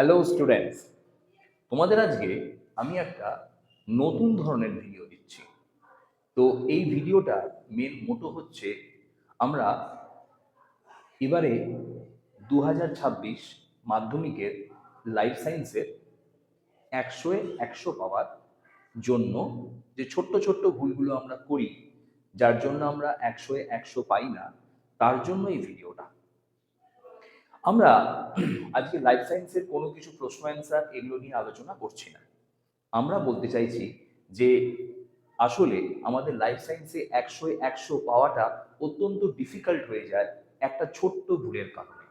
Hello students তোমাদের আজকে আমি একটা নতুন ধরনের ভিডিও দিচ্ছি। তো এই ভিডিওটা মেন মোটো হচ্ছে, আমরা এবারে দু হাজার ছাব্বিশ মাধ্যমিকের লাইফ সায়েন্সের একশো একশো পাওয়ার জন্য যে ছোট্ট ছোট্ট ভুলগুলো আমরা করি, যার জন্য আমরা একশো একশো পাই না, তার জন্য এই ভিডিওটা আমরা আজকে লাইফ সায়েন্সের কোনো কিছু প্রশ্ন অ্যান্সার এগুলো নিয়ে আলোচনা করছি না। আমরা বলতে চাইছি যে আসলে আমাদের লাইফ সায়েন্সে একশো একশো পাওয়াটা অত্যন্ত ডিফিকাল্ট হয়ে যায় একটা ছোট্ট ভুলের কারণে।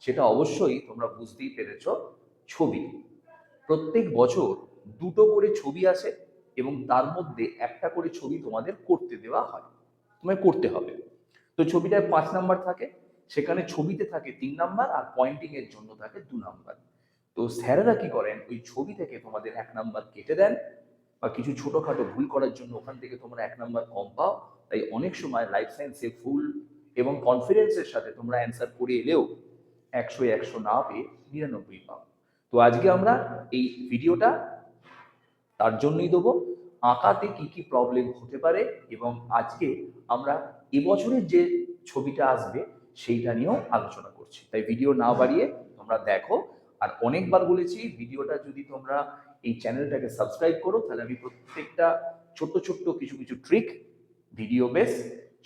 সেটা অবশ্যই তোমরা বুঝতেই পেরেছ ছবি। প্রত্যেক বছর দুটো করে ছবি আসে এবং তার মধ্যে একটা করে ছবি তোমাদের করতে দেওয়া হয়। তোমায় করতে হবে। তো ছবিটায় পাঁচ নাম্বার থাকে সেখানে ছবিতে থাকে তিন নাম্বার আর পয়েন্টিং এর জন্য থাকে দু নাম্বার। তো স্যারেরা কি করেন? ওই ছবি থেকে তোমাদের এক নাম্বার কেটে দেন বা কিছু ছোটখাটো ভুল করার জন্য ওখান থেকে তোমরা এক নাম্বার কম পাও। তাই অনেক সময় লাইফ সায়েন্সে ফুল এবং কনফিডেন্সের সাথে তোমরা অ্যান্সার করে এলেও একশো একশো না পেয়ে নিরানব্বই পাও। তো আজকে আমরা এই ভিডিওটা তার জন্যই দেবো। আঁকাতে কি কি প্রবলেম হতে পারে এবং আজকে আমরা এবছরের যে ছবিটা আসবে সেইটা নিয়েও আলোচনা করছি। তাই ভিডিও না বাড়িয়ে তোমরা দেখো। আর অনেকবার বলেছি, ভিডিওটা যদি তোমরা এই চ্যানেলটাকে সাবস্ক্রাইব করো, তাহলে আমি প্রত্যেকটা ছোট্ট ছোট্ট কিছু কিছু ট্রিক ভিডিও বেস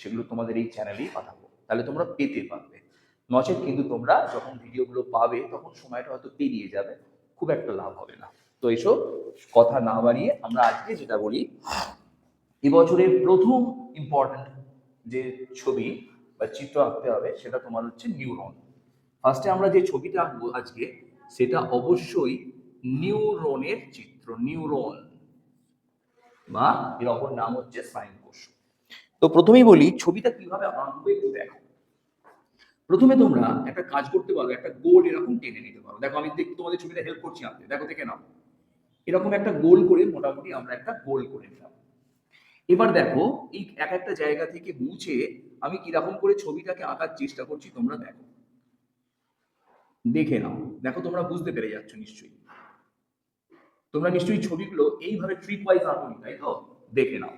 সেগুলো তোমাদের এই চ্যানেলেই পাঠাবো। তাহলে তোমরা পেতে পারবে। নচেত কিন্তু তোমরা যখন ভিডিওগুলো পাবে, তখন সময়টা হয়তো পেরিয়ে যাবে। খুব একটা লাভ হবে না। তো এসব কথা না বাড়িয়ে আমরা আজকে যেটা বলি, এবছরের প্রথম ইম্পর্ট্যান্ট যে ছবি বা চিত্র আঁকতে হবে, সেটা তোমার হচ্ছে নিউরন ফার্স্টে আমরা যে ছবিটা আঁকবো আজকে, সেটা অবশ্যই নিউরনের চিত্র নিউরন বা এর অপর নাম হচ্ছে স্নায়ু কোষ। তো প্রথমেই বলি, ছবিটা কীভাবে আঁকবো একটু দেখো। প্রথমে তোমরা একটা কাজ করতে পারো, একটা গোল এরকম টেনে নিতে পারো। দেখো, আমি তোমাদের ছবিটা হেল্প করছি আঁকতে। দেখো, দেখে নাও। এরকম একটা গোল করে মোটামুটি আমরা একটা গোল করে নিলাম। এবার দেখো, এই এক একটা জায়গা থেকে মুছে আমি কীরকম করে ছবিটাকে আঁকার চেষ্টা করছি তোমরা দেখো। দেখে নাও। দেখো তোমরা বুঝতে পেরে যাচ্ছ নিশ্চয়ই। তোমরা নিশ্চয়ই ছবিগুলো এইভাবে ট্রিক ওয়াইজ আঁকনি, তাই তো? দেখে নাও।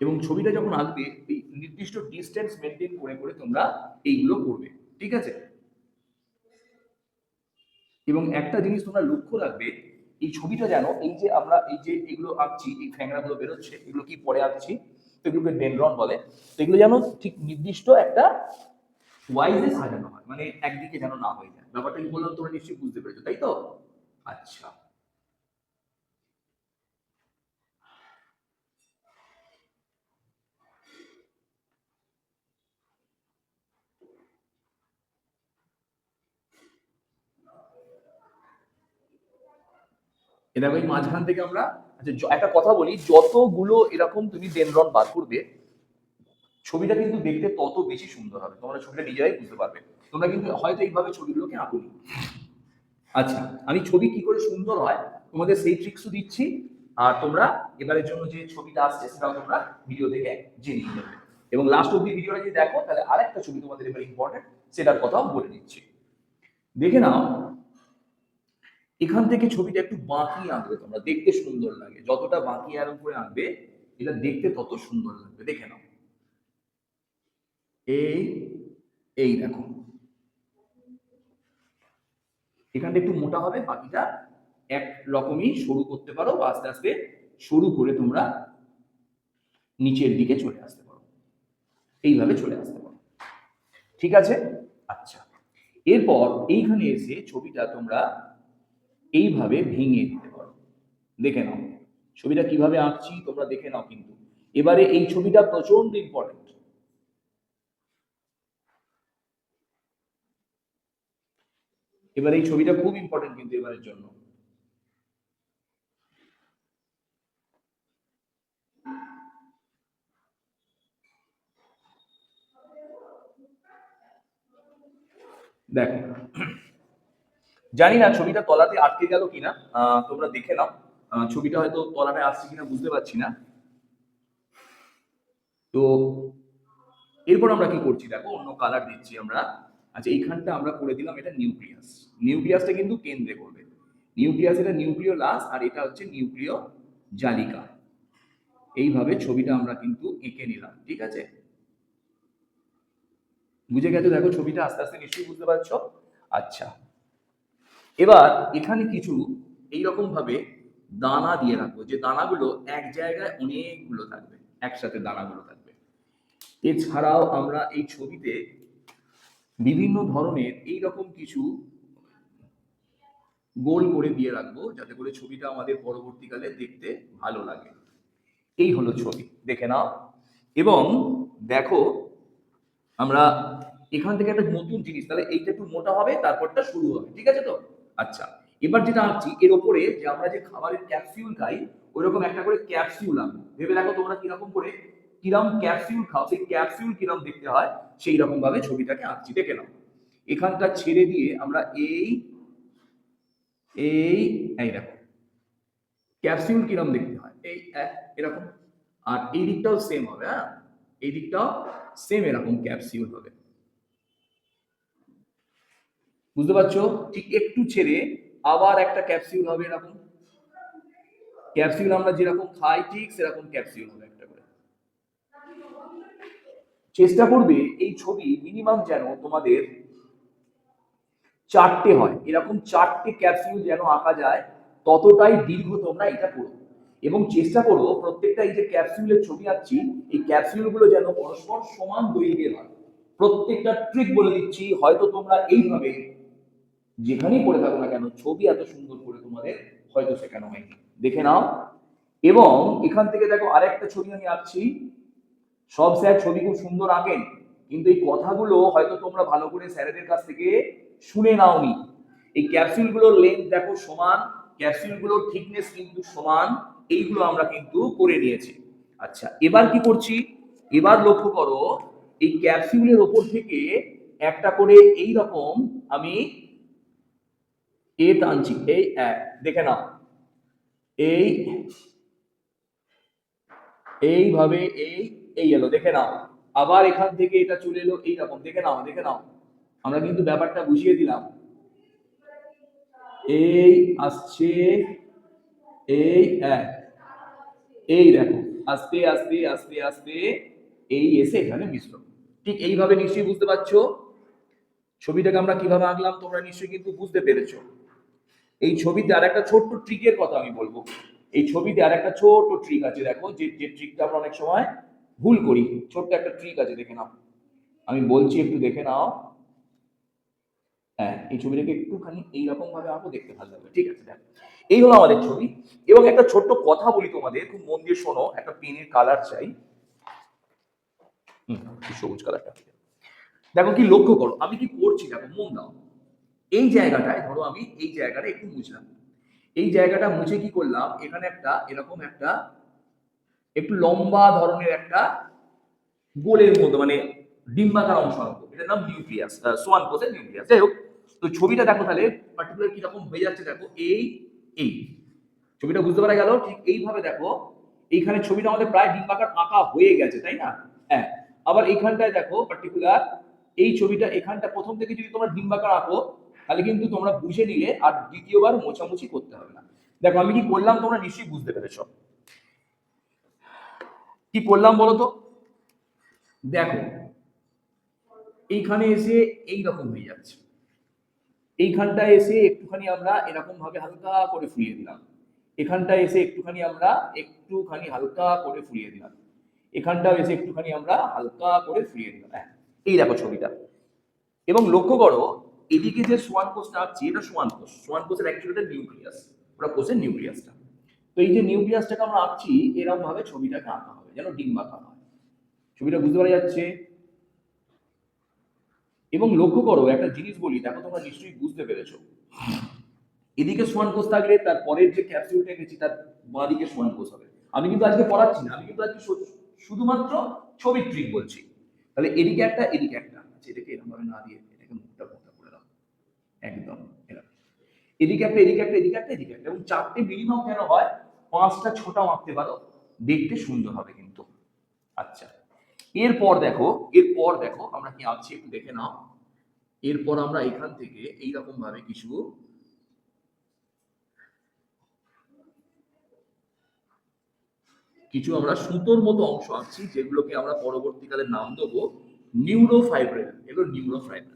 এবং ছবিটা যখন আঁকবে, এই নির্দিষ্ট ডিস্টেন্স মেনটেন করে করে তোমরা এইগুলো করবে। ঠিক আছে? এবং একটা জিনিস তোমরা লক্ষ্য রাখবে, এই ছবিটা যেন, এই যে আমরা এই যে এগুলো আঁকছি, এই ফ্যাংরাগুলো বেরোচ্ছে, এগুলো কি পরে আঁকছি? এগুলোকে ডেনড্রন বলে। তো এগুলো যেন ঠিক নির্দিষ্ট একটা ওয়াইজে সাজানো হয় মানে একদিকে যেন না হয়ে যায়। ব্যাপারটা কি বললাম তোমরা নিশ্চয়ই বুঝতে পেরেছ, তাই তো? আচ্ছা। এ দেখো এই মাঝখান থেকে আমরা আচ্ছা একটা কথা বলি, যতগুলো এরকম তুমি ডেনড্রন বার করবে, ছবিটা কিন্তু দেখতে তত বেশি সুন্দর হবে। তোমরা ছবিটা নিজেরাই বুঝতে পারবে। তোমরা কিন্তু হয়তো এইভাবে ছবিগুলোকে আঁকুনি। আচ্ছা আমি ছবি কি করে সুন্দর হয়, তোমাদের সেই ট্রিক্সও দিচ্ছি, আর তোমরা এবারের জন্য যে ছবিটা আসছে সেটাও তোমরা ভিডিও দেখে জেনে নিতে পারবে এবং লাস্ট অব্দি ভিডিওটা যদি দেখো, তাহলে আরেকটা ছবি তোমাদের এবার ইম্পর্টেন্ট সেটার কথাও বলে দিচ্ছি। দেখে নাও এখান থেকে ছবিটা একটু বাঁকি আঁকবে তোমরা, দেখতে সুন্দর লাগে। যতটা বাঁকি আরম্ভ করে আঁকবে, এটা দেখতে তত সুন্দর লাগবে। দেখে নাও। এই এই দেখো। এখানটা একটু মোটা হবে, বাকিটা এক রকমই সরু করতে পারো বা আস্তে আস্তে সরু করে তোমরা নিচের দিকে চলে আসতে পারো। এইভাবে চলে আসতে পারো। ঠিক আছে? আচ্ছা। এরপর এইখানে এসে ছবিটা তোমরা এইভাবে ভেঙে দিতে পারো। দেখে নাও, ছবিটা কীভাবে আঁকছি তোমরা দেখে নাও কিন্তু। এবারে এই ছবিটা প্রচণ্ড ইম্পর্টেন্ট এবার এই ছবিটা খুব ইম্পর্টেন্ট কিন্তু এবারের জন্য। দেখো জানি না ছবিটা তলাতে আটকে গেল কিনা তোমরা দেখে নাও। ছবিটা হয়তো তলাটায় আসছে কিনা বুঝতে পারছি না। তো এরপর আমরা কি করছি? দেখো, অন্য কালার দিচ্ছি আমরা। আচ্ছা এইখানটা আমরা করে দিলাম, এটা নিউক্লিয়াস নিউক্লিয়াসটা কিন্তু কেন্দ্রে করবে। নিউক্লিয়াস এটা নিউক্লিয় লাস আর এটা হচ্ছে নিউক্লিয় জালিকা। এইভাবে ছবিটা আমরা কিন্তু এঁকে নিলাম, ঠিক আছে? বুঝে গেছো? দেখো, ছবিটা আস্তে আস্তে নিশ্চয়ই বুঝতে পারছ? আচ্ছা। এবার এখানে কিছু এইরকম ভাবে দানা দিয়ে রাখব, যে দানাগুলো এক জায়গায় অনেকগুলো থাকবে, একসাথে দানাগুলো থাকবে। এছাড়াও আমরা এই ছবিতে বিভিন্ন ধরনের এই রকম কিছু গোল করে দিয়ে রাখব, যাতে করে ছবিটা আমাদের পরবর্তীকালে দেখতে ভালো লাগে। এই হলো ছবি, দেখে নাও। এবং দেখো, আমরা এখান থেকে একটা নতুন জিনিস, তাহলে এইটা একটু মোটা হবে, তারপরটা শুরু হবে, ঠিক আছে তো? আচ্ছা এবার যেটা আঁকছি এর ওপরে যে আমরা যে খাবারের ক্যাপসিউল খাই ওইরকম একটা করে ক্যাপসিউল আঁকবো ভেবে দেখো তোমরা কীরকম করে কিরম ক্যাপসিউল খাও সেই ক্যাপসিউল কিরম দেখতে হয় সেই রকম ভাবে ছবিটাকে আঁকছি। দেখে নাও। এখানটা ছেড়ে দিয়ে আমরা এই এই এই দেখো ক্যাপসিউল কিরম দেখতে হয় এই এক, এরকম। আর এই দিকটাও সেম হবে হ্যাঁ? এই দিকটাও সেম এরকম ক্যাপসিউল হবে। বুঝতে পারছ? ঠিক একটু ছেড়ে আবার একটা ক্যাপসিউল হবে এরকম। ক্যাপসিউল আমরা যেরকম খাই, ঠিক সেরকম ক্যাপসিউল হবে একটা করে। চেষ্টা করবে এই ছবি মিনিমাম যেন তোমাদের চারটে হয়। এরকম চারটে ক্যাপসিউল যেন আঁকা যায়, ততটাই দীর্ঘ তোমরা এটা করো। এবং চেষ্টা করো প্রত্যেকটা এই যে ক্যাপসিউলের ছবি আঁকছি, এই ক্যাপসিউলগুলো যেন পরস্পর সমান দৈর্ঘ্যের হয়। প্রত্যেকটা ট্রিক বলে দিচ্ছি, হয়তো তোমরা এইভাবে যেখানেই করে থাকো না কেন, ছবি এত সুন্দর করে তোমাদের হয়তো শেখানো হয়নি। দেখে নাও। এবং এখান থেকে দেখো আরেকটা ছবি আমি আঁকছি। সব স্যার ছবি খুব সুন্দর আঁকেন, কিন্তু এই কথাগুলো হয়তো তোমরা ভালো করে স্যারেদের কাছ থেকে শুনে নাওনি। এই ক্যাপসুলগুলোর লেন্থ দেখো সমান, ক্যাপসুলগুলোর থিকনেস কিন্তু সমান, এইগুলো আমরা কিন্তু করে নিয়েছি। আচ্ছা এবার কি করছি? এবার লক্ষ্য করো, এই ক্যাপসুলের ওপর থেকে একটা করে এই রকম আমি এ টানছি এই দেখে নাও। এই এইভাবে এই এই এলো, দেখে নাও। আবার এখান থেকে এটা চলে এলো এই রকম দেখে নাও দেখে নাও। আমরা কিন্তু ব্যাপারটা বুঝিয়ে দিলাম। এই আসছে, এই এক। এই দেখো, আস্তে আস্তে আস্তে আস্তে, এই এসে এখানে মিশ্র ঠিক এইভাবে নিশ্চয়ই বুঝতে পারছ? ছবিটাকে আমরা কীভাবে আঁকলাম তোমরা নিশ্চয়ই কিন্তু বুঝতে পেরেছ। এই ছবিতে আর একটা ছোট্ট ট্রিকের কথা আমি বলব। এই ছবিতে আর একটা ছোট ট্রিক আছে, দেখো, যে যে ট্রিকটা আমরা অনেক সময় ভুল করি। ছোট্ট একটা ট্রিক আছে, দেখে নাও। আমি বলছি, একটু দেখে নাও। হ্যাঁ এই ছবিটাকে একটুখানি এইরকম ভাবে আঁকো, দেখতে ভালো লাগবে। ঠিক আছে, দেখো। এই হলো আমাদের ছবি। এবং একটা ছোট্ট কথা বলি তোমাদের, খুব মন দিয়ে শোনো, একটা পেনের কালার চাই। সবুজ কালারটা দেখো, কি লক্ষ্য করো, আমি কি করছি, দেখো, মন দাও। এই জায়গাটায়, ধরো আমি এই জায়গাটা একটু মুছলাম। এই জায়গাটা মুছে কি করলাম? এখানে একটা এরকম একটা একটু লম্বা ধরনের একটা গোলের মতো মানে ডিম্বাকার অংশ আঁকবো এটার নাম নিউক্লিয়াস সোয়ান কোষের নিউক্লিয়াস। যাই হোক, তো ছবিটা দেখো তাহলে পার্টিকুলার কি রকম হয়ে যাচ্ছে দেখো, এই এই। ছবিটা বুঝতে পারা গেল? ঠিক এইভাবে দেখো, এইখানে ছবিটা আমাদের প্রায় ডিম্বাকার আঁকা হয়ে গেছে, তাই না? হ্যাঁ। আবার এইখানটায় দেখো পার্টিকুলার এই ছবিটা এখানটা প্রথম থেকে যদি তোমরা ডিম্বাকার আঁকো তাহলে কিন্তু তোমরা বুঝে নিলে আর দ্বিতীয়বার মোছামুছি করতে হবে না। দেখো, আমি কি করলাম তোমরা নিশ্চয়ই বুঝতে পেরেছ। কি করলাম বলো তো দেখো, এইখানে এসে এই রকম হয়ে যাচ্ছে। এইখানটায় এসে একটুখানি আমরা এরকম ভাবে হালকা করে ফুলিয়ে দিলাম। এখানটায় এসে একটুখানি আমরা একটুখানি হালকা করে ফুলিয়ে দিলাম। এখানটাও এসে একটুখানি আমরা হালকা করে ফুলিয়ে দিলাম। হ্যাঁ এই দেখো ছবিটা। এবং লক্ষ্য করো এদিকে যে সোয়ান কোষটা আঁকছি এটা সোয়ান কোষ। সোয়ান কোষের অ্যাকচুয়ালি নিউক্লিয়াস। ওটা কোষের নিউক্লিয়াসটা। তো এই যে নিউক্লিয়াসটাকে আমরা আঁকছি এরকম ভাবে ছবিটাকে আঁকা হবে, যেন ডিম্বাকার হয়। ছবিটা বুঝতে পারা যাচ্ছে? এবং লক্ষ্য করো, একটা জিনিস বলি, দেখো তোমরা নিশ্চয়ই বুঝতে পেরেছ। এদিকে সোয়ান কোষ থাকলে, তার পরের যে ক্যাপসুলটা এঁকেছি তার বাঁ দিকে সোয়ান কোষ হবে। আমি কিন্তু আজকে পড়াচ্ছি না, আমি কিন্তু আজকে শুধুমাত্র ছবির ট্রিক বলছি। তাহলে এদিকে একটা এদিকে একটা আচ্ছা এটাকে এরকম ভাবে না দিয়ে এটাকে মুখটা মোটা করে দাও একদম এদিকে একটা এদিকে একটা এদিকে একটা এদিকে একটা। এবং চারটে মিনিমাম যেন হয়? পাঁচটা ছটাও আঁকতে পারো, দেখতে সুন্দর হবে কিন্তু। আচ্ছা এরপর দেখো এরপর দেখো, আমরা কি আঁকছি একটু দেখে নাও। এরপর আমরা এখান থেকে এইরকম ভাবে কিছু কিছু আমরা সুতোর মতো অংশ আঁকছি, যেগুলোকে আমরা পরবর্তীকালে নাম দেবো নিউরোফাইব্রেল। এগুলো নিউরোফাইব্রেল।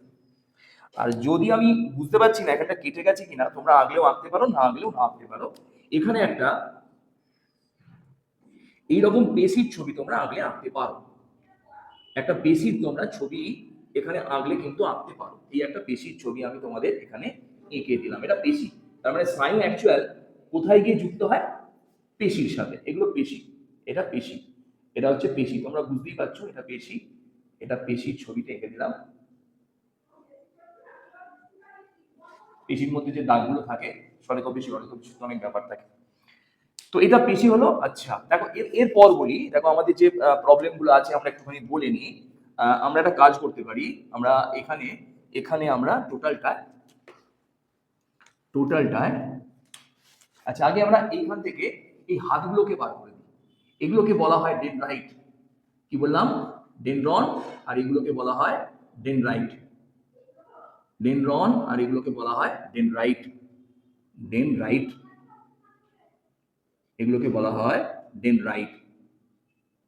আর যদি আমি বুঝতে পারছি না একটা কেটে গেছে কিনা, তোমরা আগলেও আঁকতে পারো, না আগলেও না আঁকতে পারো। এখানে একটা এইরকম পেশির ছবি তোমরা আগলে আঁকতে পারো। একটা পেশির তোমরা ছবি এখানে আগলে কিন্তু আঁকতে পারো। এই একটা পেশির ছবি আমি তোমাদের এখানে এঁকে দিলাম। এটা পেশি তার মানে স্নায়ু অ্যাকচুয়াল কোথায় গিয়ে যুক্ত হয়? পেশির সাথে। এগুলো পেশি এটা পেশি এটা হচ্ছে পেশি তোমরা বুঝতেই পারছ, এটা পেশি এটা পেশির ছবিটা এঁকে দিলাম। পেশির মধ্যে যে দাগগুলো থাকে সরেক পেশি, অনেক ব্যাপার থাকে। তো এটা পেশি হলো আচ্ছা দেখো, এর এরপর বলি, দেখো, আমাদের যে প্রবলেমগুলো আছে, আমরা একটুখানি বলে নিই। আমরা একটা কাজ করতে পারি, আমরা এখানে এখানে আমরা টোটালটা টোটালটায় আচ্ছা আগে আমরা এইখান থেকে এই হাতগুলোকে বার করে দিই। এগুলোকে বলা হয় ডেনরাইট কি বললাম? ডেনরন আর এগুলোকে বলা হয় ডেনরাইট ডেনরন আর এগুলোকে বলা হয় ডেনরাইট ডেনরাইট এগুলোকে বলা হয় ডেনরাইট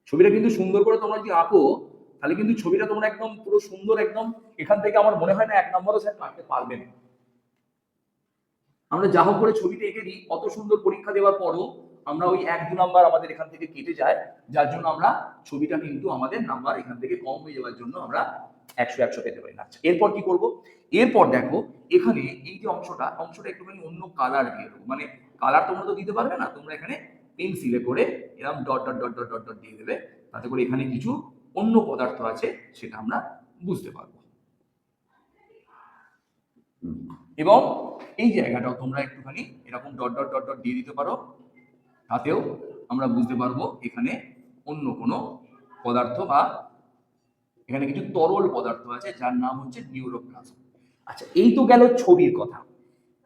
ছবিটা কিন্তু সুন্দর করে তোমরা যদি আঁকো, তাহলে কিন্তু ছবিটা তোমরা একদম পুরো সুন্দর একদম, এখান থেকে আমার মনে হয় না এক নম্বরও স্যার কাটতে পারবেন আমরা যা হোক করে ছবিটা এঁকে দিই কত সুন্দর পরীক্ষা দেওয়ার পরও আমরা ওই এক দু নাম্বার আমাদের এখান থেকে কেটে যায় যার জন্য আমরা ছবিটা কিন্তু আমাদের নাম্বার এখান থেকে কম হয়ে যাওয়ার জন্য আমরা একশো একশো পেতে পারি। না আচ্ছা, এরপর কি করব? এরপর দেখো এখানে এই যে অংশটা অংশটা একটুখানি অন্য কালার দিয়ে দেবো। মানে কালার তোমরা তো দিতে পারবে না তোমরা এখানে পেন্সিলে করে এরকম dot dot dot dot dot dot দিয়ে দেবে। তাতে করে এখানে কিছু অন্য পদার্থ আছে সেটা আমরা বুঝতে পারব। এবং এই জায়গাটাও তোমরা একটুখানি এরকম ডট ডট ডট ডট দিয়ে দিতে পারো। তাতেও আমরা বুঝতে পারব এখানে অন্য কোনো পদার্থ বা এখানে কিছু তরল পদার্থ আছে, যার নাম হচ্ছে নিউরোপ্লাজম আচ্ছা এই তো গেল ছবির কথা।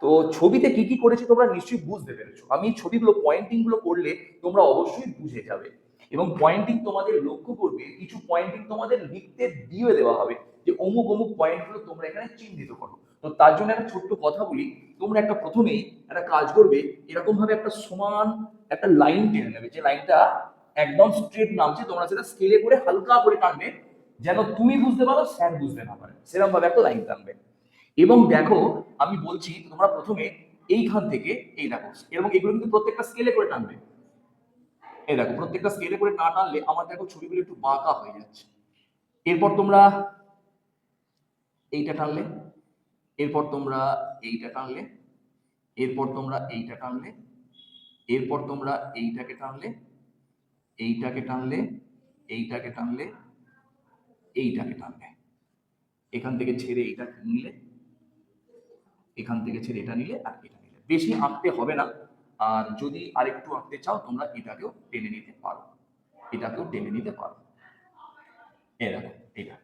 তো ছবিতে কি কি করেছে তোমরা নিশ্চয়ই বুঝতে পেরেছ। আমি ছবিগুলো পয়েন্টিংগুলো করলে তোমরা অবশ্যই বুঝে যাবে। এবং পয়েন্টিং তোমাদের লক্ষ্য করবে, কিছু পয়েন্টিং তোমাদের লিখতে দিয়ে দেওয়া হবে। যে অমুক অমুক পয়েন্টগুলো তোমরা এখানে চিহ্নিত করো। তো তার জন্য একটা ছোট্ট কথা বলি, তোমরা একটা প্রথমেই একটা কাজ করবে এরকম ভাবে একটা সমান একটা লাইন টেনে নেবে, যে লাইনটা একদম স্ট্রেট নামছে, তোমরা সেটা স্কেলে করে হালকা করে টানবে, যেন তুমি বুঝতে পারো স্যার বুঝতে না পারে। সেরকম ভাবে একটা লাইন টানবে। এবং দেখো, আমি বলছি, তোমরা প্রথমে এইখান থেকে এই দেখো, এবং এগুলো কিন্তু প্রত্যেকটা স্কেলে করে টানবে। এই দেখো, প্রত্যেকটা স্কেলে করে না টানলে আমার দেখো ছবিগুলো একটু বাঁকা হয়ে যাচ্ছে। এরপর তোমরা এইটা টানলে, এরপর তোমরা এইটা টানলে, এরপর তোমরা এইটা টানলে, এরপর তোমরা এইটাকে টানলে এইটাকে টানলে এইটাকে টানলে এইটাকে টানলে। এখান থেকে ছেড়ে এইটা নিলে, এখান থেকে ছেড়ে এটা নিলে আর এটা নিলে। বেশি আঁকতে হবে না। আর যদি আরেকটু আঁকতে চাও, তোমরা এটাকেও টেনে নিতে পারো। এটাকেও টেনে নিতে পারো। দেখো এটা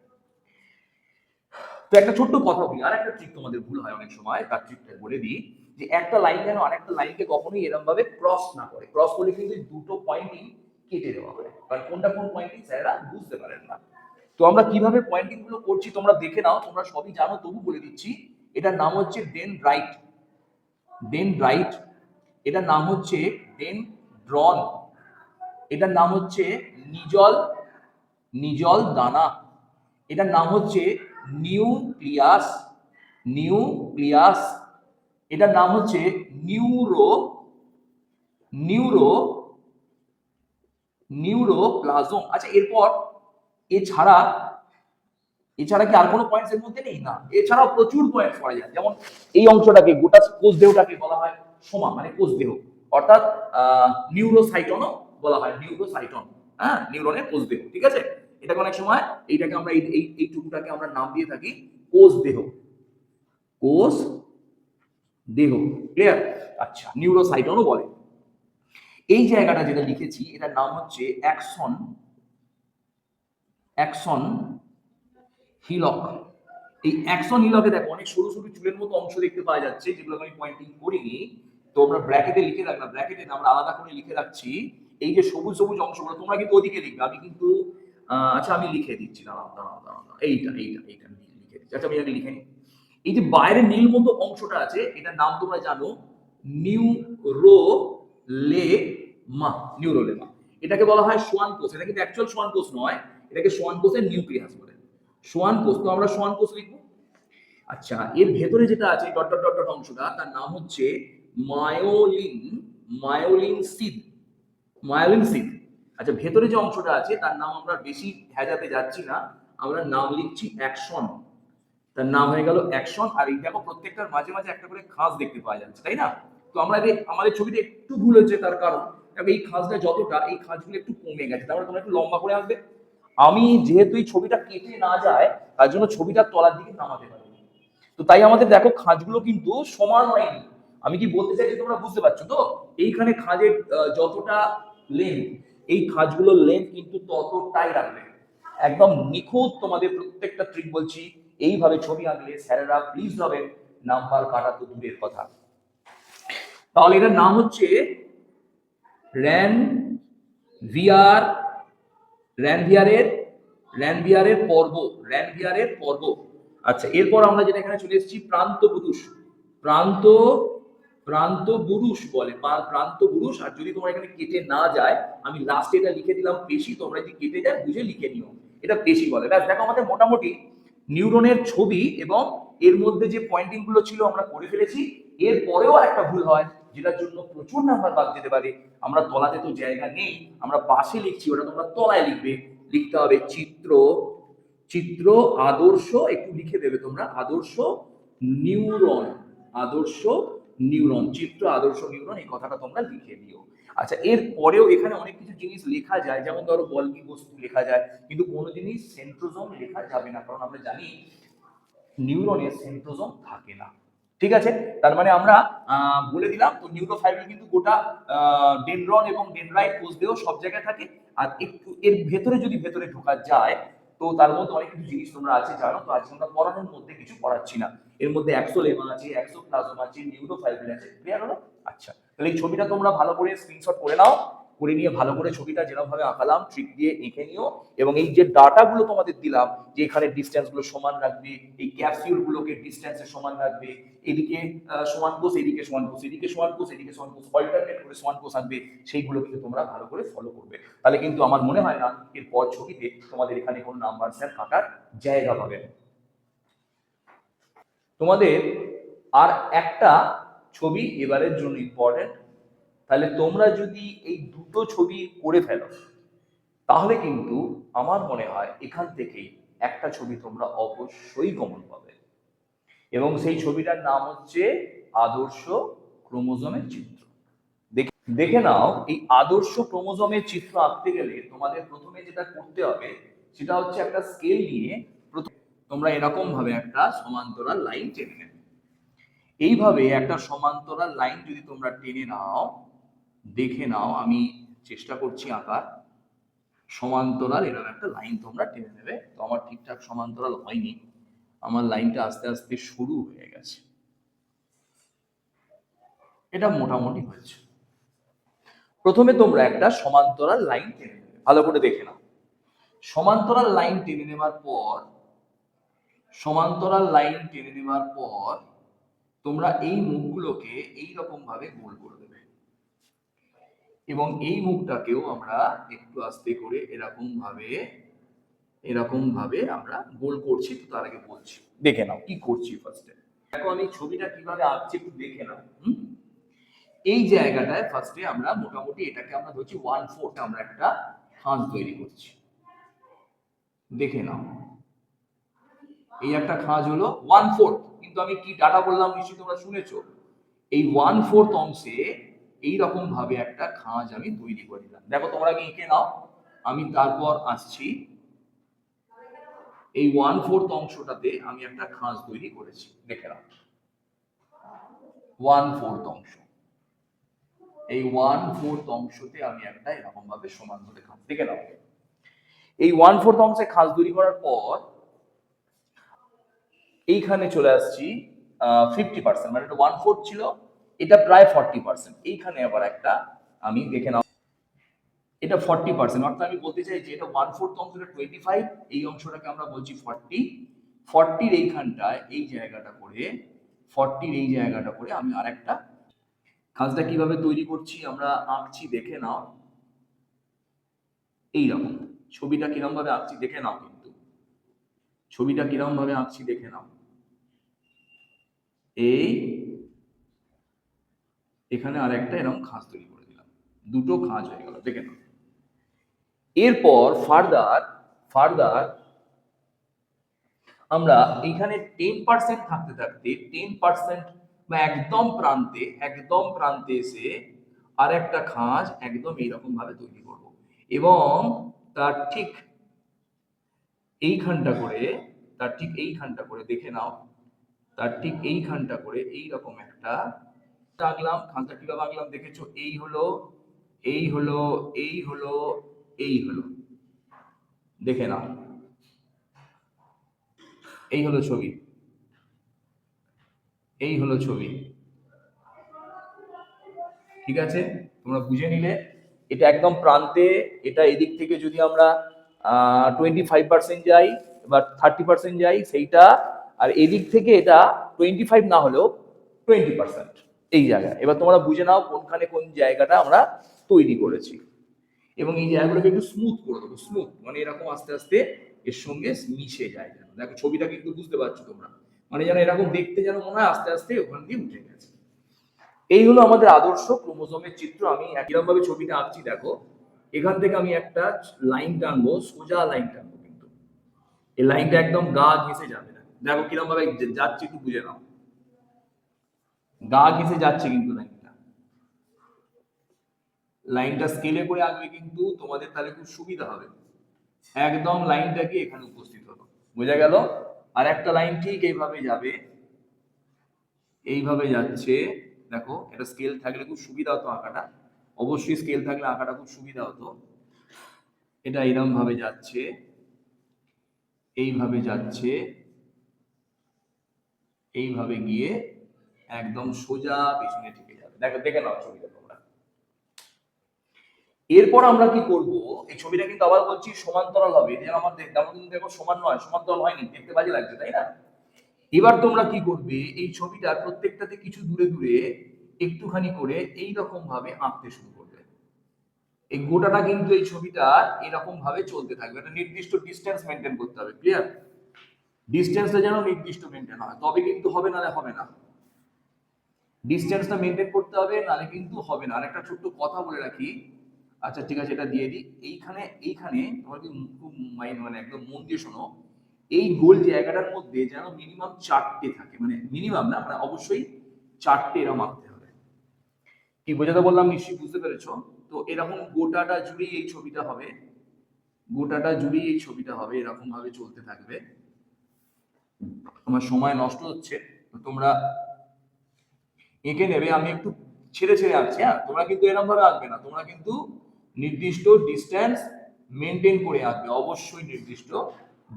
তো একটা ছোট্ট কথা বলি আর একটা ট্রিক তোমাদের ভুল হয় অনেক সময়, তার ট্রিকটা বলে দিই, যে একটা লাইন যেন আরেকটা লাইনকে কখনোই এরকম ভাবে ক্রস না করে। ক্রস করলে কিন্তু দুটো পয়েন্টই কেটে দেওয়া হয়। কারণ কোনটা কোন পয়েন্টই স্যারেরা বুঝতে পারেন না। তো আমরা কীভাবে পয়েন্টিংগুলো করছি তোমরা দেখে নাও, তোমরা সবই জানো, তবু বলে দিচ্ছি, এটার নাম হচ্ছে ডেন রাইট ডেন রাইট এটার নাম হচ্ছে ডেন ড্রন এটার নাম হচ্ছে নিজল নিজল দানা। এটার নাম হচ্ছে নিউক্লিয়াস নিউক্লিয়াস, এটার নাম হচ্ছে নিউরো নিউরো, নিউরোপ্লাজম। আচ্ছা এরপর এছাড়া এছাড়া কি আর কোনো পয়েন্টস এর মধ্যে নেই? না, এছাড়াও প্রচুর পয়েন্টস পাওয়া যায়। যেমন এই অংশটাকে, গোটা কোষ দেহটাকে বলা হয় সোমা মানে কোষ দেহ অর্থাৎ নিউরোসাইটনও বলা হয়, নিউরোসাইটন। হ্যাঁ নিউরনের কোষ দেহ ঠিক আছে? এটাকে অনেক সময়? এইটাকে আমরা এই এই এইটুকুটাকে আমরা নাম দিয়ে থাকি কোষ দেহ। কোষ দেহ। ক্লিয়ার আচ্ছা নিউরোসাইটনও বলে। এই জায়গাটা যেটা লিখেছি, এটার নাম হচ্ছে অ্যাকশন অ্যাকশন হিলক। এই অ্যাকশন হিলকে দেখো, অনেক সরু সরু চুলের মতো অংশ দেখতে পাওয়া যাচ্ছে যেগুলো আমি পয়েন্টিং করিনি তো আমরা ব্র্যাকেটে লিখে রাখলাম ব্র্যাকেটে আমরা আলাদা করে লিখে রাখছি। এই যে সবুজ সবুজ অংশগুলো, তোমরা কিন্তু ওদিকে লিখবে আমি কিন্তু আচ্ছা আমি লিখে দিচ্ছি, দাঁড়াও দাঁড়াও দাঁড়াও। এইটা এইটা এইটা লিখে দিচ্ছি। আচ্ছা আমি আগে লিখে নিই। এই যে বাইরে নীল মতো অংশটা আছে, এটার নাম তোমরা জানো, নিউরোলেমা নিউরোলেমা। এটাকে বলা হয় সোয়ান কোষ। এটা কিন্তু অ্যাকচুয়াল সোয়ান কোষ নয়, এটাকে সোয়ান কোষের নিউক্লিয়াস বলে। সোয়ান কোষ, তো আমরা সোয়ান কোষ লিখব? আচ্ছা এর ভেতরে যেটা আছে, ডট ডট ডট ডট অংশটা, তার নাম হচ্ছে myelin myelin sheath. Myelin sheath. আচ্ছা ভেতরে যে অংশটা আছে, তার নাম আমরা বেশি ভেজাতে যাচ্ছি না। আমরা নাম লিখছি অ্যাকশন। তার নাম হয়ে গেল অ্যাকশন, আর এই দেখো প্রত্যেকটার মাঝে মাঝে একটা করে খাস দেখতে পাওয়া যাচ্ছে, তাই না? তো আমরা আমাদের ছবিতে একটু ভুল হচ্ছে তার কারণ। দেখো, এই খাসটা যতটা, এই খাসগুলো একটু কমে গেছে। তারপরে তোমরা একটু লম্বা করে আসবে আমি যেহেতু এই ছবিটা কেটে না যায়, তার জন্য ছবিটা তলার দিকে নামাতে পারি। তো তাই আমাদের দেখো খাঁজগুলো কিন্তু সমান হয়নি। আমি কি বলতে চাইছি তোমরা বুঝতে পারছ তো? এইখানে খাঁজের যতটা লেন্থ এই খাঁজগুলোর লেন্থ কিন্তু ততটাই রাখবে। একদম নিখুঁত তোমাদের প্রত্যেকটা ট্রিক বলছি, এইভাবে ছবি আঁকলে স্যারেরা প্লিজ হবে নাম্বার কাটা তো দূরের কথা। তাহলে এটার নাম হচ্ছে র্যান ভিআর র্যানভিয়ারের র্যানভিয়ারের পর্ব র্যানভিয়ারের পর্ব। আচ্ছা এরপর আমরা যেটা এখানে চলে এসেছি প্রান্ত পুরুষ প্রান্ত প্রান্ত বুরুষ বলে প্রান্ত বুরুষ আর যদি তোমার এখানে কেটে না যায়, আমি লাস্টে এটা লিখে দিলাম পেশি, তোমরা যদি কেটে যায়, বুঝে লিখে নিও। এটা পেশি বলে। ব্যাস, দেখো আমাদের মোটামুটি নিউরনের ছবি এবং এর মধ্যে যে পয়েন্টিংগুলো ছিল আমরা করে ফেলেছি। এর পরেও একটা ভুল হয়, যেটার জন্য প্রচুর নাম্বার বাদ যেতে পারে। আমরা তলাতে তো জায়গা নেই, আমরা পাশে লিখছি, ওটা তোমরা তলায় লিখবে। লিখতে হবে চিত্র চিত্র আদর্শ, একটু লিখে দেবে তোমরা, আদর্শ নিউরন আদর্শ নিউরন, চিত্র, আদর্শ নিউরন, এই কথাটা তোমরা লিখে দিও আচ্ছা এর পরেও এখানে অনেক কিছু জিনিস লেখা যায়, যেমন ধরো বলকি বস্তু লেখা যায়, কিন্তু কোনো জিনিস সেন্ট্রোজোম লেখা যাবে না, কারণ আমরা জানি নিউরনে সেন্ট্রোজোম থাকে না। ঠিক আছে? তার মানে আমরা বলে দিলাম, তো নিউরোফাইব্রিল কিন্তু গোটা ডেনড্রন এবং ডেনড্রাইট কোষ দেহ সব জায়গায় থাকে। আর একটু এর ভেতরে যদি ভেতরে ঢোকা যায় তো তার মধ্যে অনেক কিছু জিনিস তোমরা আছে জানো, তো আজকে আমরা পড়ানোর মধ্যে কিছু পড়াচ্ছি না। এর মধ্যে একশো লেমন আছে একশো প্লাজম আছে নিউরো নিউরোফাইব্রিল আছে ক্লিয়ার হলো? আচ্ছা তাহলে এই ছবিটা তোমরা ভালো করে স্ক্রিনশট করে নাও। করে নিয়ে ভালো করে ছবিটা যেরকম ভাবে আঁকালাম ট্রিক দিয়ে এঁকে নিও। এবং এই যে ডাটাগুলো তোমাদের দিলাম, যে এখানে ডিস্টেন্সগুলো সমান রাখবে, এই ক্যাপসিউল গুলোকে ডিস্টেন্সে সমান রাখবে, এদিকে সমান কোষ এদিকে সমান কোষ এদিকে সমান কোষ এদিকে সমান কোষ অল্টারনেট করে সমান কোষ আনবে সেইগুলো কিন্তু তোমরা ভালো করে ফলো করবে। তাহলে কিন্তু আমার মনে হয় না এরপর ছবিতে তোমাদের এখানে কোনো নাম্বার স্যার কাটার জায়গা পাবে। তোমাদের আর একটা ছবি এবারের জন্য ইম্পর্টেন্ট তাহলে তোমরা যদি এই দুটো ছবি করে ফেলো, তাহলে কিন্তু আমার মনে হয় এখান থেকেই একটা ছবি তোমরা অবশ্যই গমন পাবে। এবং সেই ছবিটার নাম হচ্ছে আদর্শ ক্রোমোজোমের চিত্র। দেখে- নাও, এই আদর্শ ক্রোমোজোমের চিত্র আঁকতে গেলে তোমাদের প্রথমে যেটা করতে হবে, সেটা হচ্ছে একটা স্কেল নিয়ে তোমরা এরকম ভাবে একটা সমান্তরাল লাইন টেনে নেবে। এইভাবে একটা সমান্তরাল লাইন যদি তোমরা টেনে নাও দেখে নাও, আমি চেষ্টা করছি আঁকার। সমান্তরাল, এরকম একটা লাইন তোমরা টেনে নেবে। তো আমার ঠিকঠাক সমান্তরাল হয়নি। আমার লাইনটা আস্তে আস্তে শুরু হয়ে গেছে। এটা মোটামুটি হয়েছে। প্রথমে তোমরা একটা সমান্তরাল লাইন টেনে নেবে। ভালো করে দেখে নাও। সমান্তরাল লাইন টেনে নেবার পর, সমান্তরাল লাইন টেনে নেবার পর, তোমরা এই মুখগুলোকে এই রকম ভাবে গোল করে দেবে। এবং এই মুখটাকেও আমরা একটু আস্তে করে এরকম ভাবে এরকম ভাবে আমরা গোল করছি তো তার আগে বলছি। দেখে নাও। কি করছি ফার্স্টে দেখো আমি ছবিটা কীভাবে আঁকছি একটু দেখে নাও? এই জায়গাটায় ফার্স্টে আমরা মোটামুটি এটাকে আমরা ধরছি ওয়ান ফোর্থ আমরা একটা খাঁজ তৈরি করছি। দেখে নাও। এই একটা খাঁজ হলো ওয়ান ফোর্থ কিন্তু আমি কি ডাটা বললাম নিশ্চয়ই তোমরা শুনেছো? এই ওয়ান ফোর্থ অংশে এই রকম ভাবে একটা খাঁজ আমি তৈরি করে দিলাম। দেখো তোমরা কি এঁকে নাও? আমি তারপর আসছি। এই ওয়ান ফোর্থ অংশটাতে আমি একটা খাঁজ তৈরি করেছি। দেখে নাও। ওয়ান ফোর্থ অংশ। এই ওয়ান ফোর্থ অংশতে আমি একটা এরকম ভাবে সমান ধরে খাঁজ। দেখে নাও। এই ওয়ান ফোর্থ অংশে খাঁজ তৈরি করার পর এইখানে চলে আসছি ফিফটি পার্সেন্ট মানে ওয়ান ফোর্থ ছিল। এটা প্রায় ফর্টি পার্সেন্ট এইখানে আবার একটা আমি দেখে নাও। এটা ফর্টি পার্সেন্ট অর্থাৎ আমি বলতে চাই যে এটা ওয়ান ফোর্থ অংশটা টোয়েন্টি ফাইভ এই অংশটাকে আমরা বলছি ফর্টি ফর্টির এইখানটায় এই জায়গাটা করে ফর্টির এই জায়গাটা করে আমি আরেকটা খাঁজটা কীভাবে তৈরি করছি আমরা আঁকছি দেখে নাও। এইরকম ছবিটা কিরম ভাবে আঁকছি দেখে নাও কিন্তু। ছবিটা কিরম ভাবে আঁকছি দেখে নাও। এই এখানে আর একটা এরকম খাঁজ তৈরি করে দিলাম। দুটো খাঁজ হয়ে গেল, দেখে নাও। এরপর ফার্দার ফার্দার আমরা এইখানে টেন পার্সেন্ট থাকতে থাকতে টেন পার্সেন্ট বা একদম প্রান্তে একদম প্রান্তে এসে আর একটা খাঁজ একদম এইরকম ভাবে তৈরি করব। এবং তার ঠিক এইখানটা করে, তার ঠিক এইখানটা করে দেখে নাও, তার ঠিক এইখানটা করে এই রকম একটা আঁকলাম খাঁজটা কীভাবে আঁকলাম দেখেছ? এই হলো এই হলো এই হলো এই হলো। দেখে নাও। এই হলো ছবি। এই হলো ছবি। ঠিক আছে? তোমরা বুঝে নিলে। এটা একদম প্রান্তে, এটা এদিক থেকে যদি আমরা টোয়েন্টি ফাইভ পার্সেন্ট যাই, বা থার্টি পার্সেন্ট যাই, সেইটা, আর এদিক থেকে এটা টোয়েন্টি ফাইভ না হলেও টোয়েন্টি পার্সেন্ট এই জায়গা। এবার তোমরা বুঝে নাও কোনখানে কোন জায়গাটা আমরা তৈরি করেছি। এবং এই জায়গাগুলোকে একটু স্মুথ করে দেবো স্মুথ মানে এরকম আস্তে আস্তে এর সঙ্গে মিশে যায় যেন। দেখো, ছবিটা কিন্তু বুঝতে পারছ তোমরা। মানে যেন এরকম দেখতে যেন মনে হয় আস্তে আস্তে ওখান দিয়ে উঠে গেছে। এই হলো আমাদের আদর্শ ক্রোমোজোমের চিত্র। আমি একইরকম ভাবে ছবিটা আঁকছি, দেখো। এখান থেকে আমি একটা লাইন টানবো, সোজা লাইন টানবো কিন্তু। এই লাইনটা একদম গা ঘেঁষে যাবে না। দেখো কীরকম ভাবে যাচ্ছে, একটু বুঝে নাও। গা ঘেঁষে যাচ্ছে কিন্তু লাইনটা। লাইনটা স্কেলে করে আঁকবে কিন্তু তোমাদের তাহলে খুব সুবিধা হবে। একদম লাইনটা কি এখানে উপস্থিত হলো। বোঝা গেল? আর একটা লাইন ঠিক এইভাবে যাবে। এইভাবে যাচ্ছে। দেখো, এটা স্কেল থাকলে খুব সুবিধা হতো আঁকাটা। অবশ্যই স্কেল থাকলে আঁকাটা খুব সুবিধা হতো। এটা এরম ভাবে যাচ্ছে। এইভাবে যাচ্ছে। এইভাবে গিয়ে একদম সোজা পেছনে ঠেকে যাবে। দেখো, দেখে নাও ছবিটা তোমরা। এরপর আমরা কি করব? এই ছবিটা কিন্তু আবার বলছি সমান্তরাল হবে। যেন আমার দেখতে আমার কিন্তু দেখো, সমান নয়, সমান্তরাল হয়নি। দেখতে বাজে লাগছে, তাই না? এবার তোমরা কি করবে? এই ছবিটা প্রত্যেকটাতে কিছু দূরে দূরে একটুখানি করে এই রকম ভাবে আঁকতে শুরু করবে। এই গোটাটা কিন্তু এই ছবিটা এরকম ভাবে চলতে থাকবে। একটা নির্দিষ্ট ডিস্টেন্স মেনটেন করতে হবে ক্লিয়ার ডিস্টেন্সটা যেন নির্দিষ্ট মেনটেন হয়। তবে কিন্তু হবে নালে হবে না। ডিস্টেন্সটা মেনটেন করতে হবে, নাহলে কিন্তু হবে না। আর একটা ছোট্ট কথা বলে রাখি। আচ্ছা ঠিক আছে, এটা দিয়ে দিই। এইখানে এইখানে তোমার কি খুব মাইন্ড মানে একদম মন দিয়ে শোনো। এই গোল জায়গাটার মধ্যে যেন মিনিমাম চারটে থাকে। মানে মিনিমাম না মানে অবশ্যই চারটে এরকম আঁকতে হবে। কি বোঝাতে বললাম নিশ্চয়ই বুঝতে পেরেছ? তো এরকম গোটাটা জুড়েই এই ছবিটা হবে। গোটাটা জুড়েই এই ছবিটা হবে এরকম ভাবে চলতে থাকবে। আমার সময় নষ্ট হচ্ছে তোমরা এঁকে নেবে, আমি একটু ছেড়ে ছেড়ে আঁকছি হ্যাঁ তোমরা কিন্তু এরকম ভাবে আঁকবে না। তোমরা কিন্তু নির্দিষ্ট ডিস্টেন্স মেনটেন করে আঁকবে। অবশ্যই নির্দিষ্ট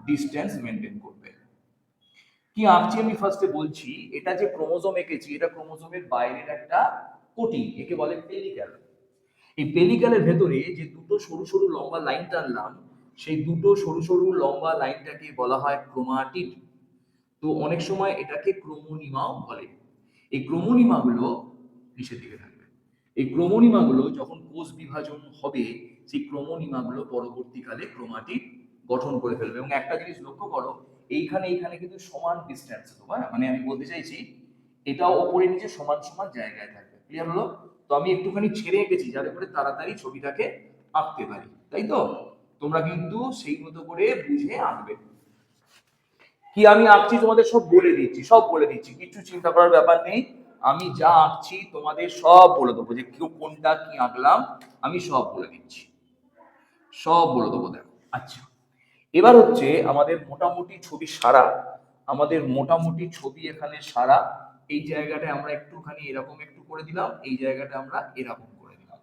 ডিস্টেন্স মেনটেন করবে। কি আঁকছি আমি ফার্স্টে বলছি, এটা যে ক্রোমোজোম এঁকেছি, এটা ক্রোমোজোমের বাইরের একটা কোটিং, একে বলে পেলিক্যাল এই পেলিক্যালের ভেতরে যে দুটো সরু সরু লম্বা লাইন টানলাম, সেই দুটো সরু সরু লম্বা লাইনটাকে বলা হয় ক্রোমাটিড তো অনেক সময় এটাকে ক্রোমোনিমাও বলে। এই ক্রোমোনিমাগুলো নিচের দিকে থাকবে। এই ক্রোমোনিমাগুলো যখন কোষ বিভাজন হবে, সেই ক্রোমোনিমাগুলো পরবর্তীকালে ক্রোমাটিড গঠন করে ফেলবে। এবং একটা জিনিস লক্ষ্য করো, এইখানে এইখানে কিন্তু সমান ডিস্টেন্স তোমার। মানে আমি বলতে চাইছি এটাও ওপরে নিচে সমান সমান জায়গায় থাকবে। ক্লিয়ার হলো? তো আমি একটুখানি ছেড়ে এঁকেছি যাতে করে তাড়াতাড়ি ছবিটাকে আঁকতে পারি। তাই তো? তোমরা কিন্তু সেই মতো করে বুঝে আঁকবে। কি আমি আঁকছি তোমাদের সব বলে দিচ্ছি, সব বলে দিচ্ছি কিছু চিন্তা করার ব্যাপার নেই। আমি যা আঁকছি তোমাদের সব বলে দেবো, যে কেউ কোনটা কি আঁকলাম, আমি সব বলে দিচ্ছি। সব বলে দেবো, দেখো। আচ্ছা এবার হচ্ছে আমাদের মোটামুটি ছবি সারা, আমাদের মোটামুটি ছবি এখানে সারা, এই জায়গাটা আমরা একটুখানি এরকম একটু করে দিলাম, এই জায়গাটা আমরা এরকম করে দিলাম,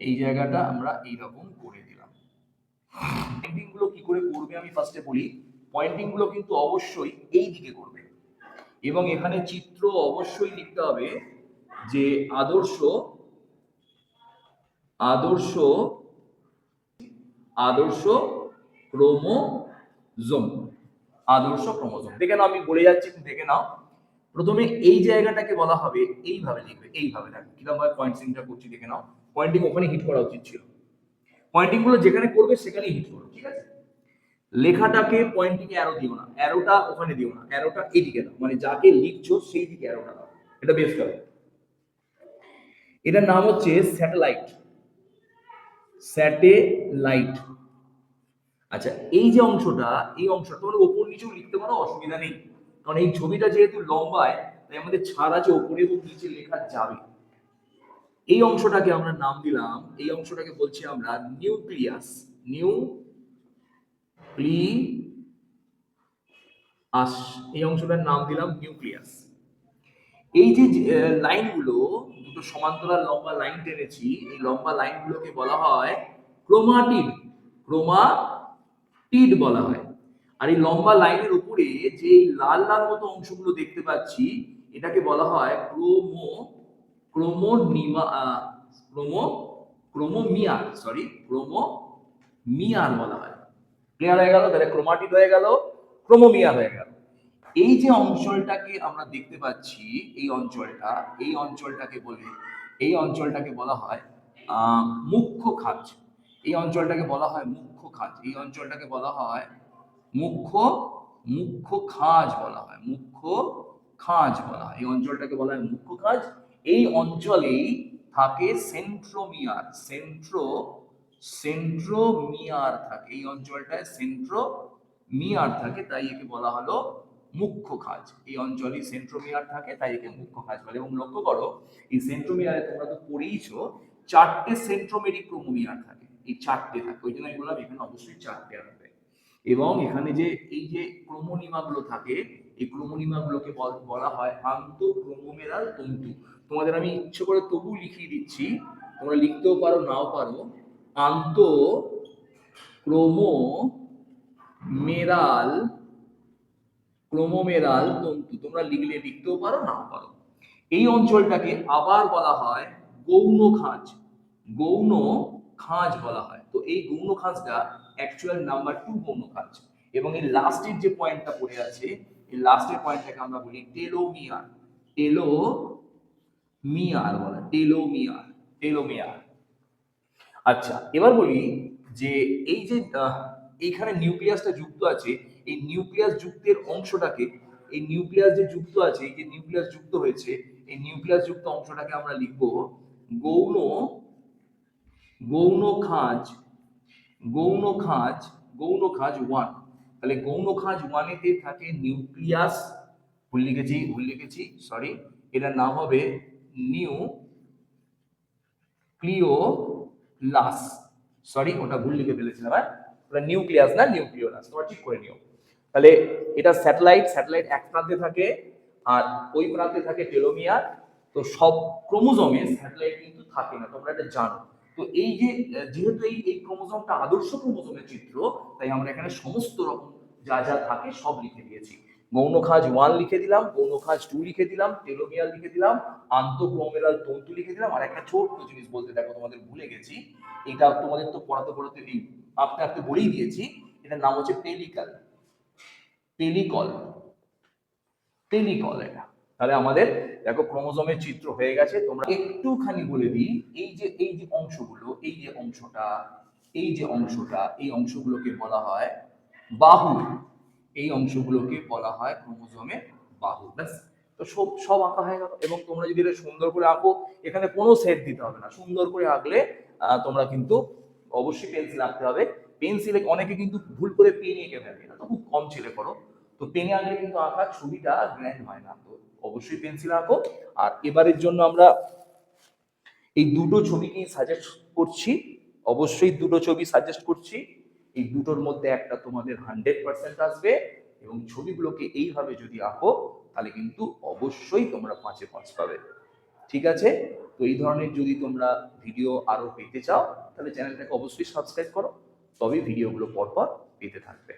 এই জায়গাটা আমরা এইরকম করে দিলাম। পয়েন্টিংগুলো কি করে করবে আমি ফার্স্টে বলি। পয়েন্টিংগুলো কিন্তু অবশ্যই এই দিকে করবে। এবং এখানে চিত্র অবশ্যই লিখতে হবে যে আদর্শ আদর্শ আদর্শ ক্রোমোজোম আদর্শ ক্রোমোজোম। দেখে নাও, আমি বলে যাচ্ছি দেখে নাও। প্রথমে এই জায়গাটাকে বলা হবে, এইভাবে লিখবে, এইভাবে দেখো কীরকম ভাবে পয়েন্টিংটা করছি, দেখে নাও। পয়েন্টিং ওখানে হিট করা উচিত ছিল। পয়েন্টিংগুলো যেখানে করবে, সেখানেই হিট করো ঠিক আছে? লেখাটাকে পয়েন্টিং অ্যারো দিও না। অ্যারোটা ওখানে দিও না। অ্যারোটা এইদিকে দাও। মানে যাকে লিখছো সেই দিকে অ্যারোটা দাও। এটা বেস্ট হবে এটার নাম হচ্ছে স্যাটেলাইট স্যাটেলাইট আচ্ছা এই যে অংশটা, এই অংশটা তোমরা ওপর নিচেও লিখতে পারো, অসুবিধা নেই। কারণ এই ছবিটা যেহেতু লম্বায়, তাই আমাদের ছাড় আছে, ওপরে এবং নিচে লেখা যাবে। এই অংশটাকে আমরা নাম দিলাম। এই অংশটাকে বলছি আমরা নিউক্লিয়াস নিউ আস এই অংশটার নাম দিলাম নিউক্লিয়াস এই যে লাইনগুলো দুটো সমান্তরাল লম্বা লাইন টেনেছি, এই লম্বা লাইনগুলোকে বলা হয় ক্রোমাটিড ক্রোমাটিড বলা হয়। আর এই লম্বা লাইনের উপরে যে লাল লাল মতো অংশগুলো দেখতে পাচ্ছি, এটাকে বলা হয় chromo chromonema chromo chromomere sorry chromomere বলা হয়। ক্লিয়ার হয়ে গেল? তাহলে ক্রোমাটিড হয়ে গেল ক্রোমোমিয়ার হয়ে গেল। এই যে অঞ্চলটাকে আমরা দেখতে পাচ্ছি, এই অঞ্চলটা, এই অঞ্চলটাকে বলে, এই অঞ্চলটাকে বলা হয় মুখ্য খাঁজ। এই অঞ্চলটাকে বলা হয় মুখ্য খাঁজ। এই অঞ্চলটাকে বলা হয় মুখ্য মুখ্য খাঁজ বলা হয়, মুখ্য খাঁজ বলা হয়। এই অঞ্চলটাকে বলা হয় মুখ্য খাঁজ। এই অঞ্চলেই থাকে সেন্ট্রোমিয়ার সেন্ট্রো সেন্ট্রোমিয়ার থাকে। এই অঞ্চলটায় সেন্ট্রোমিয়ার থাকে, তাই একে বলা হলো মুখ্য খাজ। এই অঞ্চলে সেন্ট্রোমিয়ার থাকে, তাই একে মুখ্য খাজ বলে। এবং লক্ষ্য করো, এই সেন্ট্রোমিয়ারে তোমরা তো পড়েইছো, চারটে সেন্ট্রোমেরিক ক্রোমোমিয়ার থাকে। এই চারটে থাকে। ওই জন্য আমি বললাম এখানে অবশ্যই চারটে আসবে এবং এখানে যে এই যে ক্রোমোনিমাগুলো থাকে, এই ক্রোমোনিমাগুলোকে বল- বলা হয় আন্তঃক্রোমোমেরাল তন্তু। তোমাদের আমি ইচ্ছে করে তবু লিখিয়ে দিচ্ছি। তোমরা লিখতেও পারো, নাও পারো। আন্ত ক্রোমো মেরাল ক্রোমোমেরাল তন্তু। তোমরা লিখলে, লিখতেও পারো, নাও পারো। এই অঞ্চলটাকে আবার বলা হয় গৌণ খাঁজ। গৌণ খাঁজ বলা হয়। তো এই গৌণ খাঁজটা অ্যাকচুয়াল নাম্বার টু গৌণ খাঁজ। এবং এই লাস্টের যে পয়েন্টটা পড়ে আছে, এই লাস্টের পয়েন্টটাকে আমরা বলি টেলোমিয়ার টেলো মিয়ার বলা টেলোমিয়ার টেলোমিয়ার আচ্ছা এবার বলি যে এই যে এইখানে নিউক্লিয়াসটা যুক্ত আছে, এই নিউক্লিয়াস যুক্তের অংশটাকে, এই নিউক্লিয়াস যে যুক্ত আছে, এই যে নিউক্লিয়াস যুক্ত হয়েছে, এই নিউক্লিয়াস যুক্ত অংশটাকে আমরা লিখব গৌণ গৌণ খাঁজ গৌণ খাঁজ গৌণ খাঁজ ওয়ান তাহলে গৌণ খাঁজ ওয়ানেতে থাকে নিউক্লিয়াস ভুল লিখেছি ভুল লিখেছি সরি এটার নাম হবে নিউ ক্লিওলাস সরি ওটা ভুল লিখে ফেলেছিলাম হ্যাঁ? ওটা নিউক্লিয়াস না নিউক্লিওলাস তোমরা ঠিক করে নিও। তাহলে এটা স্যাটেলাইট স্যাটেলাইট এক প্রান্তে থাকে আর ওই প্রান্তে থাকে টেলোমিয়ার। তো সব ক্রোমোজোমে স্যাটেলাইট কিন্তু থাকে না, তোমরা এটা জানো। তো এই যে যেহেতু এই এই ক্রোমোজোমটা আদর্শ ক্রোমোজোমের চিত্র, তাই আমরা এখানে সমস্ত রকম যা যা থাকে সব লিখে দিয়েছি। গৌণ খাঁজ ওয়ান লিখে দিলাম গৌণ খাঁজ টু লিখে দিলাম টেলোমিয়ার লিখে দিলাম, আন্তঃক্রোমেরাল তন্তু লিখে দিলাম, আর একটা ছোট্ট জিনিস বলতে দেখো, তোমাদের ভুলে গেছি। এটা তোমাদের তো পড়াতে পড়াতে এই আপনি আপনি বলেই দিয়েছি, এটার নাম হচ্ছে পেলিকাল। পেলিকল। পেলিকল এটা। তাহলে আমাদের দেখো ক্রোমোজোমের চিত্র হয়ে গেছে, তোমরা একটুখানি বলে দিই, এই যে এই যে অংশগুলো, এই যে অংশটা, এই যে অংশটা, এই অংশগুলোকে বলা হয় বাহু। এই অংশগুলোকে বলা হয় ক্রোমোজোমের বাহু। ব্যাস। তো সব সব আঁকা হয়ে গেল এবং তোমরা যদি এটা সুন্দর করে আঁকো, এখানে কোনো সেট দিতে হবে না। সুন্দর করে আঁকলে তোমরা কিন্তু অবশ্যই পেন্সিল আঁকতে হবে। পেন্সিলে অনেকে কিন্তু ভুল করে পেনে এঁকে ফেলে। এটা তো খুব কম ছেলে করো। তো পেনে আঁকলে কিন্তু আঁকা ছবিটা গ্র্যান্ড হয় না। তো অবশ্যই পেন্সিল আঁকো। আর এবারের জন্য আমরা এই দুটো ছবিকেই সাজেস্ট করছি। অবশ্যই দুটো ছবি সাজেস্ট করছি। এই দুটোর মধ্যে একটা তোমাদের হান্ড্রেড পার্সেন্ট আসবে এবং ছবিগুলোকে এইভাবে যদি আঁকো, তাহলে কিন্তু অবশ্যই তোমরা পাঁচে পাঁচ পাবে। ঠিক আছে? তো এই ধরনের যদি তোমরা ভিডিও আরও পেতে চাও, তাহলে চ্যানেলটাকে অবশ্যই সাবস্ক্রাইব করো। তবে ভিডিওগুলো পরপর পেতে থাকবে।